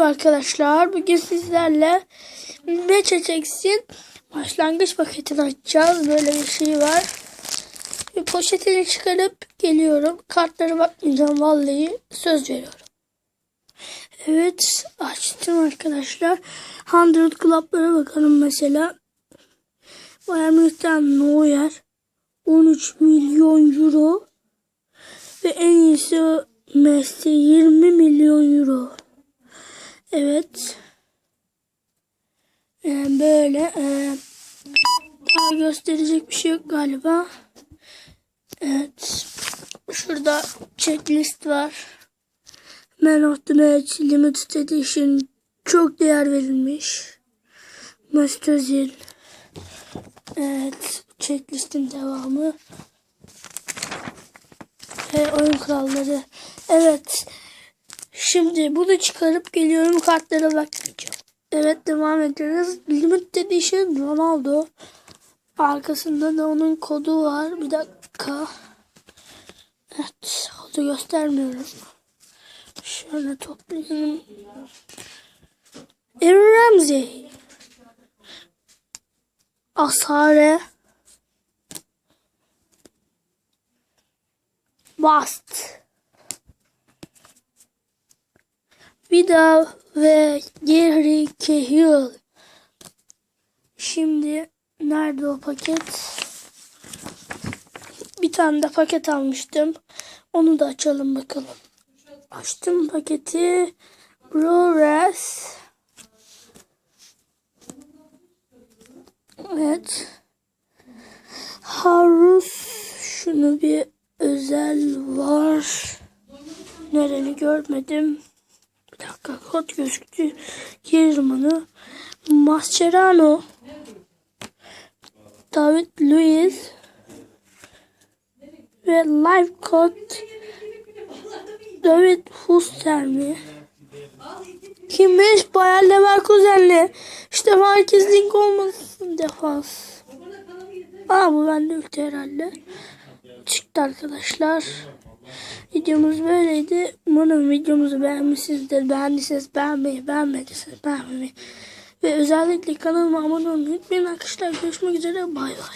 Merhaba arkadaşlar. Bugün sizlerle ne çekeceksin? Başlangıç paketini açacağız. Böyle bir şey var. Bir poşetini çıkarıp geliyorum. Kartlara bakmayacağım vallahi. Söz veriyorum. Evet açtım arkadaşlar. 100 Club'lara bakalım mesela. Bayern Münih'ten Neuer. 13 milyon euro. Ve en iyisi Messi 20 milyon euro. Evet. Yani böyle e, daha gösterecek bir şey yok galiba. Evet. Şurada checklist var. Man of the Match Limited Edition çok değer verilmiş. Mesut Özil. Evet. Checklistin devamı. Ve oyun kuralları. Evet. Şimdi bunu çıkarıp geliyorum kartlara bakmayacağım. Evet devam ediyoruz. Limited Edition Ronaldo. Arkasında da onun kodu var. Bir dakika. Evet. Kodu göstermiyorum. Şöyle toplayalım. Aaron Ramsey. Asare. Bast. Vida ve Gary Cahill. Şimdi nerede o paket? Bir tane de paket almıştım. Onu da açalım bakalım. Açtım paketi. Rores. Evet. Harus. Şunu bir özel var. Nereni görmedim. Kod gözüktü. Onu. Mascherano. David Luiz. Ve live kod. David Huster mi? Kimmiş? Bayer Leverkusen'li. İşte Marquez Link olmasın defans. Aa bu bende yoktu herhalde. Çıktı arkadaşlar. Videomuz böyleydi. Umarım videomuzu beğenmişsinizdir. Beğendiyseniz beğenmeyi, beğenmediyseniz beğenmeyi. Ve özellikle kanalıma abone olmayı unutmayın arkadaşlar. Görüşmek üzere. Bay bay.